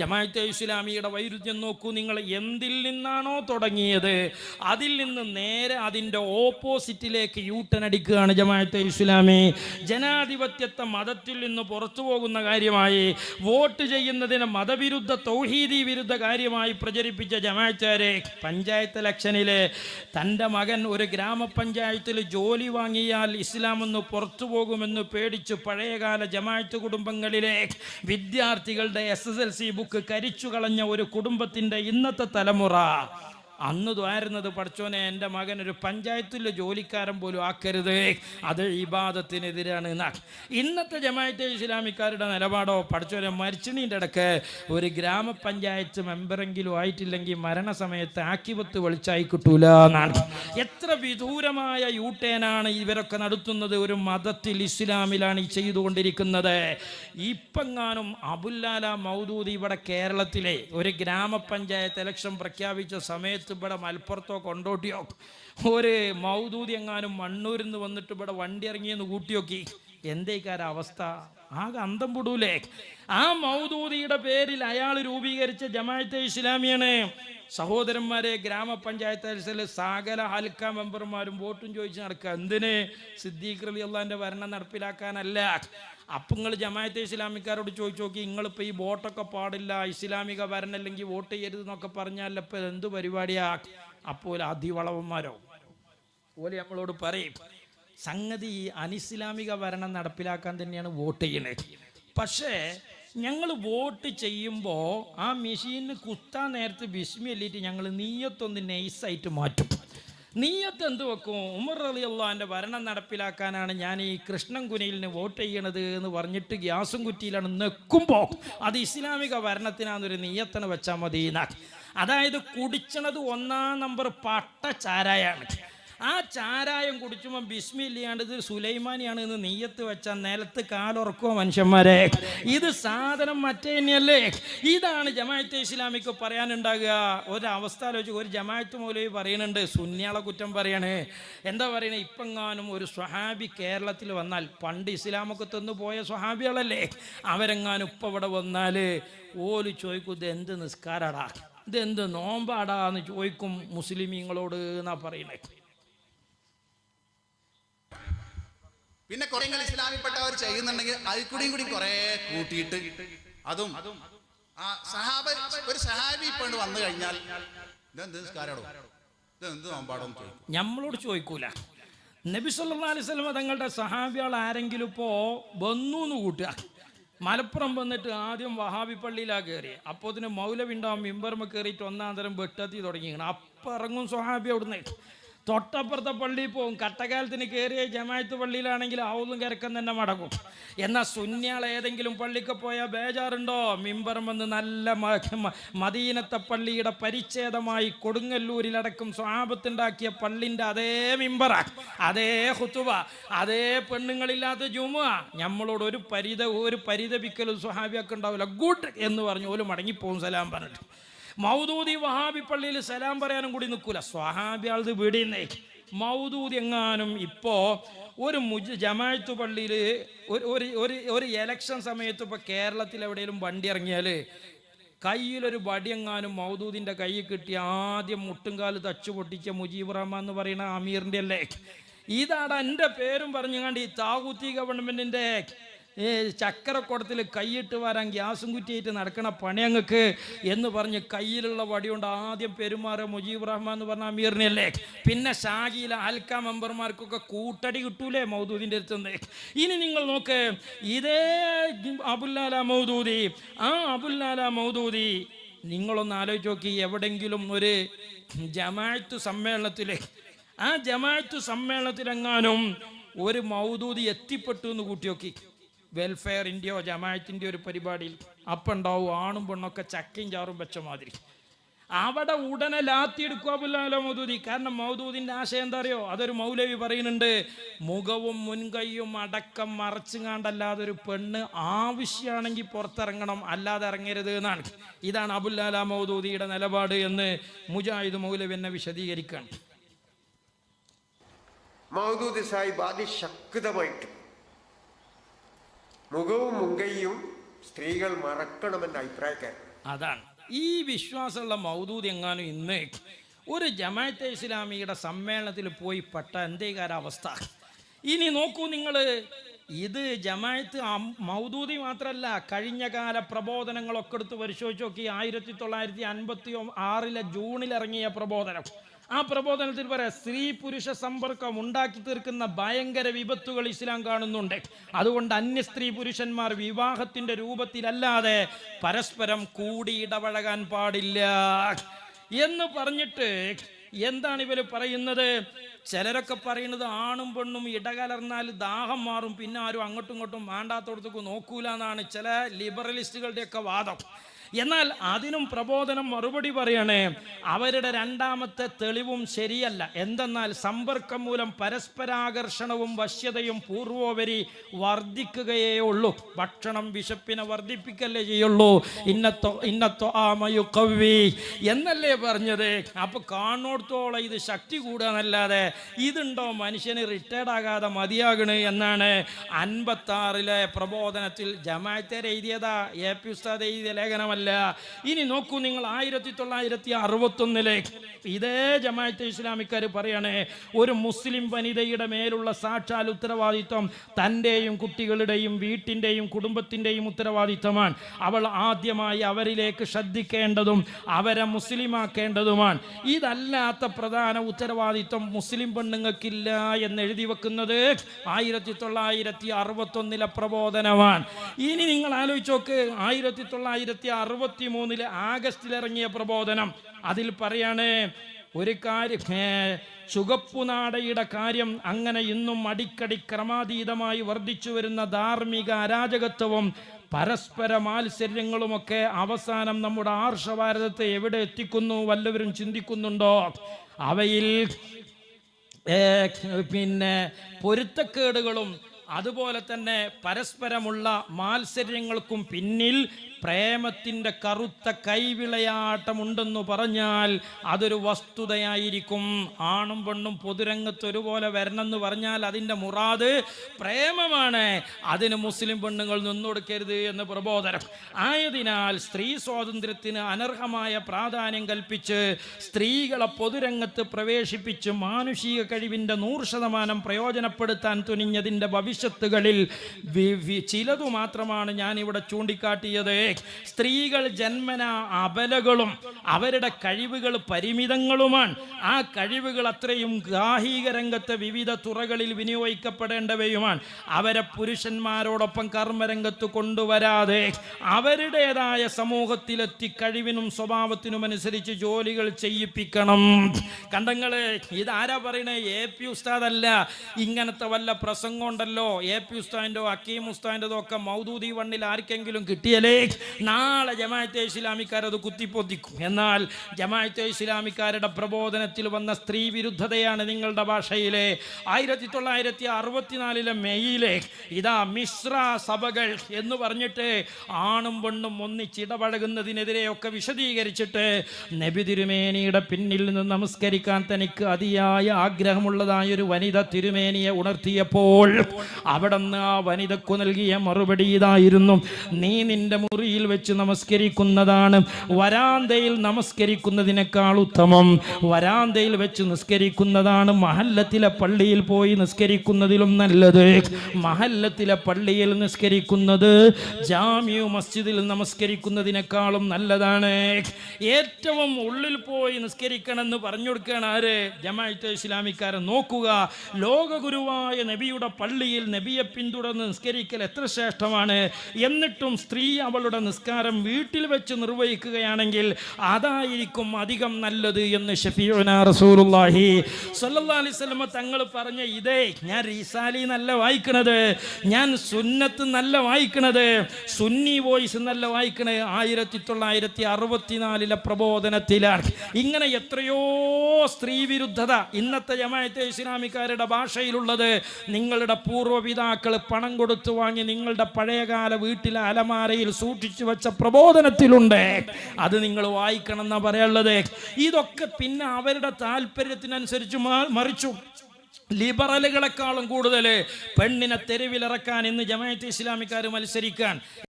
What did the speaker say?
ജമാഅത്തെ ഇസ്ലാമിയുടെ വൈരുദ്ധ്യം നോക്കൂ. നിങ്ങൾ എന്തിൽ നിന്നാണോ തുടങ്ങിയത്? അതിൽ നിന്ന് നേരെ അതിന്റെ ഓപ്പോസിറ്റിലേക്ക് യൂട്ടൺ അടിക്കുകയാണ് ജമാഅത്തെ ഇസ്ലാമി. ജനാധിപത്യത്തെ മതത്തിൽ നിന്ന് പുറത്തു പോകുന്ന കാര്യമായി വോട്ട് ചെയ്യുന്നതിന് മതവിരുദ്ധ തൗഹീദി വിരുദ്ധ കാര്യമായി പ്രചരിപ്പിച്ച ജമാഅത്തുകാരെ പഞ്ചായത്ത് ഇലക്ഷനിൽ തന്റെ മകൻ ഒരു ഗ്രാമപഞ്ചായത്തിൽ ജോലി വാങ്ങിയാൽ ഇസ്ലാം ഒന്ന് പുറത്തു പോകുമെന്ന് പേടിച്ച് പഴയകാല ജമാഅത്ത് കുടുംബങ്ങളിലെ വിദ്യാർത്ഥികളുടെ S S L C book കരിച്ചു കളഞ്ഞ ഒരു കുടുംബത്തിന്റെ ഇന്നത്തെ തലമുറ അന്ന് ദ്വാരുന്നത് പഠിച്ചോനെ എന്റെ മകൻ ഒരു പഞ്ചായത്തിലെ ജോലിക്കാരൻ പോലും ആക്കരുത്. അത് ഇബാദത്തിനെതിരാണ് ഇന്നത്തെ ജമാഅത്തെ ഇസ്ലാമിക്കാരുടെ നിലപാടോ പഠിച്ചോനെ മരിച്ചണീന്റെ ഇടയ്ക്ക് ഒരു ഗ്രാമപഞ്ചായത്ത് മെമ്പറെങ്കിലും ആയിട്ടില്ലെങ്കിൽ മരണസമയത്ത് ആക്കിപത്ത് വെളിച്ചായി കിട്ടൂല എന്നാണ് എത്ര വിദൂരമായ യൂട്ടേനാണ് ഇവരൊക്കെ നടത്തുന്നത്. ഒരു മതത്തിൽ ഇസ്ലാമിലാണ് ഈ ചെയ്തുകൊണ്ടിരിക്കുന്നത്. ഇപ്പങ്ങാനും അബുല്ലാല മൗദൂദ് ഇവിടെ കേരളത്തിലെ ഒരു ഗ്രാമപഞ്ചായത്ത് ഇലക്ഷൻ പ്രഖ്യാപിച്ച സമയത്ത് ഇവിടെ മലപ്പുറത്തോ കൊണ്ടോട്ടിയോ? ഒരു മൗദൂതി എങ്ങാനും മണ്ണൂരിൽ നിന്ന് വന്നിട്ട് ഇവിടെ വണ്ടി ഇറങ്ങിയെന്ന് കൂട്ടിയോക്കി. എന്തേക്കാര അവസ്ഥ? ആകെ അന്തം പൊടൂലേ? ആ മൗദൂദിയുടെ പേരിൽ അയാൾ രൂപീകരിച്ച ജമാഅത്തെ ഇസ്ലാമിയാണ്. സഹോദരന്മാരെ ഗ്രാമപഞ്ചായത്ത് സകല ഹൽക്ക മെമ്പർമാരും വോട്ടും ചോദിച്ച് നടക്കുക. എന്തിന്? സിദ്ദീഖ് റലി അള്ളാന്റെ ഭരണം നടപ്പിലാക്കാനല്ല. അപ്പം നിങ്ങൾ ജമാഅത്തെ ഇസ്ലാമിക്കാരോട് ചോദിച്ചു നോക്കി നിങ്ങളിപ്പോൾ ഈ വോട്ടൊക്കെ പാടില്ല ഇസ്ലാമിക ഭരണം അല്ലെങ്കിൽ വോട്ട് ചെയ്യരുത് എന്നൊക്കെ പറഞ്ഞാൽ ഇപ്പം എന്ത് പരിപാടിയാ? അപ്പോൾ അതിവളവന്മാരോ? പോലെ നമ്മളോട് പറയും സംഗതി അനിസ്ലാമിക ഭരണം നടപ്പിലാക്കാൻ തന്നെയാണ് വോട്ട് ചെയ്യണത് പക്ഷേ ഞങ്ങൾ വോട്ട് ചെയ്യുമ്പോൾ ആ മെഷീനിന് കുത്താൻ നേരത്ത് ബിസ്മി അല്ലിട്ട് ഞങ്ങൾ നീയത്തൊന്ന് നൈസായിട്ട് മാറ്റും. നീയത്ത് എന്ത് വെക്കും? ഉമർ അലി അള്ളാന്റെ ഭരണം നടപ്പിലാക്കാനാണ് ഞാൻ ഈ കൃഷ്ണൻ കുനിയിലിന് വോട്ട് ചെയ്യണത് എന്ന് പറഞ്ഞിട്ട് ഗ്യാസും കുറ്റിയിലാണ് നിൽക്കുമ്പോൾ അത് ഇസ്ലാമിക ഭരണത്തിനാന്നൊരു നീയത്തിന് വെച്ചാൽ മതി അതായത് കുടിച്ചണത് ഒന്നാം നമ്പർ പട്ട ചാരായാണ്. ആ ചാരായം കുടിച്ചുമ്പോൾ ബിസ്മില്ലാണ്ട് ഇത് സുലൈമാനിയാണ് എന്ന് നെയ്യത്ത് വെച്ച നിലത്ത് കാലുറക്കുമോ മനുഷ്യന്മാരെ. ഇത് സാധനം മറ്റേ തന്നെയല്ലേ? ഇതാണ് ജമാഅത്തെ ഇസ്ലാമിക്ക് പറയാനുണ്ടാകുക. ഒരവസ്ഥ ആലോചിച്ച് ഒരു ജമാഅത്ത് മൂലം പറയുന്നുണ്ട് സുന്യാളെ കുറ്റം പറയാണ്. എന്താ പറയുന്നത് ഇപ്പെങ്ങാനും ഒരു സ്വഹാബി കേരളത്തിൽ വന്നാൽ പണ്ട് ഇസ്ലാമൊക്കെ തന്നു പോയ സ്വഹാബികളല്ലേ? അവരെങ്ങാനും ഇപ്പം ഇവിടെ വന്നാൽ ഓൽ ചോദിക്കും ഇത് എന്ത് നിസ്കാരടാ? ഇതെന്ത് നോമ്പാടാ? എന്ന് ചോദിക്കും മുസ്ലിമീങ്ങളോട് എന്നാ പറയുന്നത് പിന്നെ കുറെ ഇസ്ലാമിൽപ്പെട്ടവർ ചെയ്യുന്നുണ്ടെങ്കിൽ അതിൽ കൂടിയും കൂടി കുറെ കൂട്ടിയിട്ട് അതും. ആ സഹാബ ഒരു സഹാബി ഇപ്പൊ വന്നു കഴിഞ്ഞാൽ ഇതെന്ത് നിസ്കാരടോ? ഇതെന്ത് നോമ്പാടോ നമ്മളോട് ചോദിക്കൂല. നബി സല്ലല്ലാഹു അലൈഹി വസല്ലം തങ്ങളുടെ സഹാബികൾ ആരെങ്കിലും ഇപ്പോ വന്നു എന്ന് കൂട്ടുക. മലപ്പുറം വന്നിട്ട് ആദ്യം വഹാബി പള്ളിയിലാണ് കയറി അപ്പോൾ ഇതിന് മൗലവിണ്ടാവും മിമ്പർമ കയറിയിട്ട് ഒന്നാം തരം വെട്ടത്തി തുടങ്ങിയാണ് അപ്പം ഇറങ്ങും സ്വഹാബി അവിടുന്ന്. തൊട്ടപ്പുറത്തെ പള്ളിയിൽ പോകും കട്ടകാലത്തിന് കയറിയ ജമായത്ത് പള്ളിയിലാണെങ്കിൽ ആവുന്നും കിരക്കം തന്നെ മടങ്ങും. എന്നാൽ സുന്യാൾ ഏതെങ്കിലും പള്ളിക്ക് പോയാൽ ബേജാറുണ്ടോ? മിമ്പറം വന്ന് നല്ല മദീനത്തെ പള്ളിയുടെ പരിച്ഛേദമായി കൊടുങ്ങല്ലൂരിലടക്കം സ്വാപത്തുണ്ടാക്കിയ പള്ളിന്റെ അതേ മിമ്പറ അതേ ഹുത്തുവ അതേ പെണ്ണുങ്ങളില്ലാത്ത ജുമ നമ്മളോട് ഒരു പരിത ഒരു പരിതപിക്കലും സ്വഹാബിയൊക്കെ ഉണ്ടാവില്ല. ഗുഡ് എന്ന് പറഞ്ഞു ഓൽ മടങ്ങിപ്പോവും സലാം പറഞ്ഞിട്ട്. മൗദൂദി വഹാബി പള്ളിയിൽ സലാം പറയാനും കൂടി നിൽക്കൂല. സ്വഹാബി ആളത് വീടിന്നേ. മൗദൂദി എങ്ങാനും ഇപ്പോ ഒരു മുജ് ജമാഅത്ത് പള്ളിയിൽ ഒരു ഒരു ഒരു എലക്ഷൻ സമയത്ത് ഇപ്പോൾ കേരളത്തിൽ എവിടെയെങ്കിലും വണ്ടി ഇറങ്ങിയാൽ കയ്യിലൊരു വടിയെങ്ങാനും മൗദൂദിന്റെ കൈ കിട്ടി ആദ്യം മുട്ടുംകാൽ തച്ചു പൊട്ടിച്ച മുജീബ് റഹ്മാൻ എന്ന് പറയുന്ന അമീറിന്റെ അല്ലേ? ഇതാണ് എന്റെ പേരും പറഞ്ഞുകൊണ്ട് ഈ താകൂത്തി ഗവൺമെന്റിന്റെ ഈ ചക്കരക്കുടത്തിൽ കൈയിട്ട് വരാൻ ഗ്യാസും കുറ്റിയിട്ട് നടക്കണ പണി അങ്ങക്ക് എന്ന് പറഞ്ഞ് കയ്യിലുള്ള വടി കൊണ്ട് ആദ്യം പെരുമാറ മുജീബ് റഹ്മാൻ എന്ന് പറഞ്ഞ അമീറിനല്ലേ പിന്നെ ഷാജിയിലെ ഹൽക്ക മെമ്പർമാർക്കൊക്കെ കൂട്ടടി കിട്ടൂലേ മൗദൂദിന്റെ അടുത്തുനിന്ന് ഇനി നിങ്ങൾ നോക്ക് ഇതേ അബുല്ലാല മൗദൂദി ആ അബുല്ലാല മൗദൂദി നിങ്ങളൊന്ന് ആലോചിച്ച് നോക്കി എവിടെങ്കിലും ഒരു ജമാഅത്ത് സമ്മേളനത്തിലെ ആ ജമാഅത്ത് സമ്മേളനത്തിലെങ്ങാനും ഒരു മൗദൂദി എത്തിപ്പെട്ടു എന്ന് കൂട്ടി നോക്കി. വെൽഫെയർ ഇന്ത്യയോ ജമാഅത്തിന്റെ ഒരു പരിപാടിയിൽ അപ്പുണ്ടാവും ആണും പെണ്ണൊക്കെ ചക്കയും ചാറും വെച്ച മാതിരി. അവിടെ ഉടനെ ലാത്തിയെടുക്കാവില്ലല്ലോ മൗദൂദി. കാരണം മൗദൂദിന്റെ ആശയം എന്താ അറിയോ? അതൊരു മൗലവി പറയുന്നുണ്ട്. മുഖവും മുൻകൈയും അടക്കം മറച്ചുങ്ങാണ്ടല്ലാതെ ഒരു പെണ്ണ് ആവശ്യമാണെങ്കിൽ പുറത്തിറങ്ങണം അല്ലാതെ ഇറങ്ങരുത് എന്നാണ്. ഇതാണ് അബുല്ലാല മൗദൂദിയുടെ നിലപാട് എന്ന് മുജാഹിദ് മൗലവി എന്നെ വിശദീകരിക്കുകയാണ്. മൗദൂദ് സാഹിബ് അതിശക്തമായിട്ട് മുഖവും മുങ്കയും സ്ത്രീകൾ മറക്കണമെന്ന അഭിപ്രായക്കാരൻ അതാണ്. ഈ വിശ്വാസമുള്ള മൗദൂദ് എങ്ങാനും ഇന്ന് ഒരു ജമാഅത്തെ ഇസ്ലാമിയുടെ സമ്മേളനത്തിൽ പോയി പെട്ട എന്തേകാര ഇനി നോക്കൂ നിങ്ങൾ ഇത് ജമാഅത്ത് അം- മൗദൂദി മാത്രമല്ല കഴിഞ്ഞ കാല പ്രബോധനങ്ങളൊക്കെ എടുത്ത് പരിശോധിച്ച് നോക്കി ആയിരത്തി തൊള്ളായിരത്തി അൻപത്തി ആറിലെ ജൂണിൽ ഇറങ്ങിയ പ്രബോധനം. ആ പ്രബോധനത്തിൽ പറയാം സ്ത്രീ പുരുഷ സമ്പർക്കം ഉണ്ടാക്കി തീർക്കുന്ന ഭയങ്കര വിപത്തുകൾ ഇസ്ലാം കാണുന്നുണ്ട്. അതുകൊണ്ട് അന്യ സ്ത്രീ പുരുഷന്മാർ വിവാഹത്തിന്റെ രൂപത്തിലല്ലാതെ പരസ്പരം കൂടി ഇടപഴകാൻ പാടില്ല. എന്ന് പറഞ്ഞിട്ട് എന്താണ് ഇവർ പറയുന്നത്? ചിലരൊക്കെ പറയുന്നത് ആണും പെണ്ണും ഇടകലർന്നാൽ ദാഹം മാറും പിന്നെ ആരും അങ്ങോട്ടും ഇങ്ങോട്ടും വേണ്ടാത്തോടത്തേക്ക് നോക്കൂല എന്നാണ് ചില ലിബറലിസ്റ്റുകളുടെയൊക്കെ വാദം. എന്നാൽ അതിനും പ്രബോധനം മറുപടി പറയണേ അവരുടെ രണ്ടാമത്തെ തെളിവും ശരിയല്ല. എന്തെന്നാൽ സമ്പർക്കം മൂലം പരസ്പരാകർഷണവും വശ്യതയും പൂർവോപരി വർദ്ധിക്കുകയേ ഉള്ളൂ. ഭക്ഷണം വിശപ്പിനെ വർദ്ധിപ്പിക്കല്ലേ ചെയ്യുള്ളൂ. ഇന്നത്തോ ഇന്നത്തോ ആമയു കവി എന്നല്ലേ പറഞ്ഞത്? അപ്പൊ കാണോടത്തോളം ഇത് ശക്തി കൂടുകയെന്നല്ലാതെ ഇതുണ്ടോ മനുഷ്യന് റിട്ടയർഡ് ആകാതെ മതിയാകണ് എന്നാണ് അൻപത്തി ആറിലെ പ്രബോധനത്തിൽ ജമാഅത്തെ എഴുതിയതാ. എ പി ഉസ്താദ് എഴുതിയ ലേഖനമല്ല ഇനി നോക്കൂ നിങ്ങൾ ആയിരത്തി തൊള്ളായിരത്തി അറുപത്തൊന്നിലെ ഇതേ ജമാഅത്തെ ഇസ്ലാമിക്കാർ പറയണേ ഒരു മുസ്ലിം വനിതയുടെ മേലുള്ള സാക്ഷാൽ ഉത്തരവാദിത്വം തന്റെയും കുട്ടികളുടെയും വീട്ടിന്റെയും കുടുംബത്തിന്റെയും ഉത്തരവാദിത്വമാണ്. അവൾ ആദ്യമായി അവരിലേക്ക് ശ്രദ്ധിക്കേണ്ടതും അവരെ മുസ്ലിമാക്കേണ്ടതുമാണ്. ഇതല്ലാത്ത പ്രധാന ഉത്തരവാദിത്വം മുസ്ലിം പെണ്ണുങ്ങൾക്കില്ല എന്ന് എഴുതി വെക്കുന്നത് ആയിരത്തി തൊള്ളായിരത്തി അറുപത്തൊന്നിലെ പ്രബോധനമാണ്. ഇനി നിങ്ങൾ ആലോചിച്ച് നോക്ക് ആയിരത്തി തൊള്ളായിരത്തി അറുപത്തി മൂന്നിലെ ആഗസ്റ്റിൽ ഇറങ്ങിയ പ്രബോധനം. അതിൽ പറയാണ് ഒരു കാര്യം ചുകപ്പുനാടയുടെ കാര്യം അങ്ങനെ ഇന്നും അടിക്കടി ക്രമാതീതമായി വർദ്ധിച്ചു വരുന്ന ധാർമ്മിക അരാജകത്വവും പരസ്പര മാത്സര്യങ്ങളുമൊക്കെ അവസാനം നമ്മുടെ ആർഷഭാരതത്തെ എവിടെ എത്തിക്കുന്നു വല്ലവരും ചിന്തിക്കുന്നുണ്ടോ? അവയിൽ പിന്നെ പൊരുത്തക്കേടുകളും അതുപോലെ തന്നെ പരസ്പരമുള്ള മാത്സര്യങ്ങൾക്കും പിന്നിൽ പ്രേമത്തിന്റെ കറുത്ത കൈവിളയാട്ടമുണ്ടെന്ന് പറഞ്ഞാൽ അതൊരു വസ്തുതയായിരിക്കും. ആണും പെണ്ണും പൊതുരംഗത്ത് ഒരുപോലെ വരണമെന്ന് പറഞ്ഞാൽ അതിന്റെ മുറാദ് പ്രേമമാണ്. അതിന് മുസ്ലിം പെണ്ണുങ്ങൾ നിന്നുകൊടുക്കരുത് എന്ന് പ്രബോധനം. ആയതിനാൽ സ്ത്രീ സ്വാതന്ത്ര്യത്തിന് അനർഹമായ പ്രാധാന്യം കൽപ്പിച്ച് സ്ത്രീകളെ പൊതുരംഗത്ത് പ്രവേശിപ്പിച്ച് മാനുഷിക കഴിവിന്റെ നൂറ് ശതമാനം പ്രയോജനപ്പെടുത്താൻ തുനിഞ്ഞതിന്റെ ഭവിഷ്യത്തുകളിൽ ചിലതു മാത്രമാണ് ഞാനിവിടെ ചൂണ്ടിക്കാട്ടിയത്. സ്ത്രീകൾ ജന്മന അബലകളും അവരുടെ കഴിവുകൾ പരിമിതങ്ങളുമാണ്. ആ കഴിവുകൾ അത്രയും ഗാഹിക രംഗത്തെ വിവിധ തുറകളിൽ വിനിയോഗിക്കപ്പെടേണ്ടവയുമാണ്. അവരെ പുരുഷന്മാരോടൊപ്പം കർമ്മരംഗത്ത് കൊണ്ടുവരാതെ അവരുടേതായ സമൂഹത്തിലെത്തി കഴിവിനും സ്വഭാവത്തിനും അനുസരിച്ച് ജോലികൾ ചെയ്യിപ്പിക്കണം. കണ്ടങ്ങൾ ഇതാരാ പറയണേ? എ പി ഉസ്താദല്ല. ഇങ്ങനത്തെ വല്ല പ്രസംഗം ഉണ്ടല്ലോ. എ പി ഉസ്താദിന്റെോ അക്കീം ഉസ്താദിന്റെതോ ഒക്കെ മൗദൂദി വണ്ണിൽ ആർക്കെങ്കിലും കിട്ടിയല്ലേ നാളെ ജമാഅത്തെ ഇസ്ലാമിക്കാരത് കുത്തിപ്പൊതിക്കും. എന്നാൽ ജമാഅത്തെ ഇസ്ലാമിക്കാരുടെ പ്രബോധനത്തിൽ വന്ന സ്ത്രീ വിരുദ്ധതയാണ് നിങ്ങളുടെ ഭാഷയിലെ ആയിരത്തി തൊള്ളായിരത്തി അറുപത്തിനാലിലെ മെയ്യിലെ ഇതാ മിശ്ര സഭകൾ എന്ന് പറഞ്ഞിട്ട് ആണും പെണ്ണും ഒന്നിച്ചിടപഴകുന്നതിനെതിരെയൊക്കെ വിശദീകരിച്ചിട്ട് നബി തിരുമേനിയുടെ പിന്നിൽ നിന്ന് നമസ്കരിക്കാൻ തനിക്ക് അതിയായ ആഗ്രഹമുള്ളതായ ഒരു വനിത തിരുമേനിയെ ഉണർത്തിയപ്പോൾ അവിടെ നിന്ന് ആ വനിതക്കു നൽകിയ മറുപടി ഇതായിരുന്നു. നീ നിന്റെ മുറിയിൽ വെച്ച് നമസ്കരിക്കുന്നതാണ്. വരാന്തയിൽ നമസ്കരിക്കുന്നതിനേക്കാൾ ഉത്തമം. വരാന്തയിൽ വെച്ച് നിസ്കരിക്കുന്നതാണ് മഹല്ലത്തിലെ പള്ളിയിൽ പോയി നിസ്കരിക്കുന്നതിലും നല്ലത്. മഹല്ലത്തിലെ പള്ളിയിൽ നിസ്കരിക്കുന്നത് ജാമ്യു മസ്ജിദിൽ നമസ്കരിക്കുന്നതിനേക്കാളും നല്ലതാണ്. ഏറ്റവും ഉള്ളിൽ പോയി നിസ്കരിക്കണമെന്ന് പറഞ്ഞു കൊടുക്കുകയാണ് ആര്? ജമാഅത്തെ ഇസ്ലാമിക്കാരൻ നോക്കുക. ലോകഗുരുവായ നബിയുടെ പള്ളിയിൽ നബിയെ പിന്തുടർന്ന് നിസ്കരിക്കൽ എത്ര ശ്രേഷ്ഠമാണ്. എന്നിട്ടും സ്ത്രീ അവളുടെ നിസ്കാരം വീട്ടിൽ വെച്ച് നിർവഹിക്കുകയാണെങ്കിൽ അതായിരിക്കും അധികം നല്ലത് എന്ന് അലൈഹി വസല്ലമ തങ്ങൾ പറഞ്ഞ ഇതേ ഞാൻ റീസാലി നല്ല വായിക്കണത് ഞാൻ സുന്നത്ത് നല്ല വായിക്കണത് സുന്നി വോയിസ് നല്ല വായിക്കണത് ആയിരത്തി തൊള്ളായിരത്തി അറുപത്തിനാലിലെ പ്രബോധനത്തിലാണ്. ഇങ്ങനെ എത്രയോ സ്ത്രീവിരുദ്ധത ഇന്നത്തെ ജമാഅത്തെ ഇസ്ലാമിക്കാരുടെ ഭാഷയിലുള്ളത്. നിങ്ങളുടെ പൂർവപിതാക്കൾ പണം കൊടുത്തു വാങ്ങി നിങ്ങളുടെ പഴയകാല വീട്ടിലെ അലമാരയിൽ സൂക്ഷിച്ചു വെച്ച പ്രബോധനത്തിലുണ്ട്. അത് നിങ്ങൾ വായിക്കണം എന്നാ പറയാനുള്ളത്. ഇതൊക്കെ പിന്നെ അവരുടെ താല്പര്യത്തിനനുസരിച്ച് മറിച്ചു. ലിബറലുകളെക്കാളും കൂടുതൽ പെണ്ണിനെ തെരുവിലിറക്കാൻ ഇന്ന് ജമാഅത്ത് ഇസ്ലാമിക്കാർ മത്സരിക്കാൻ.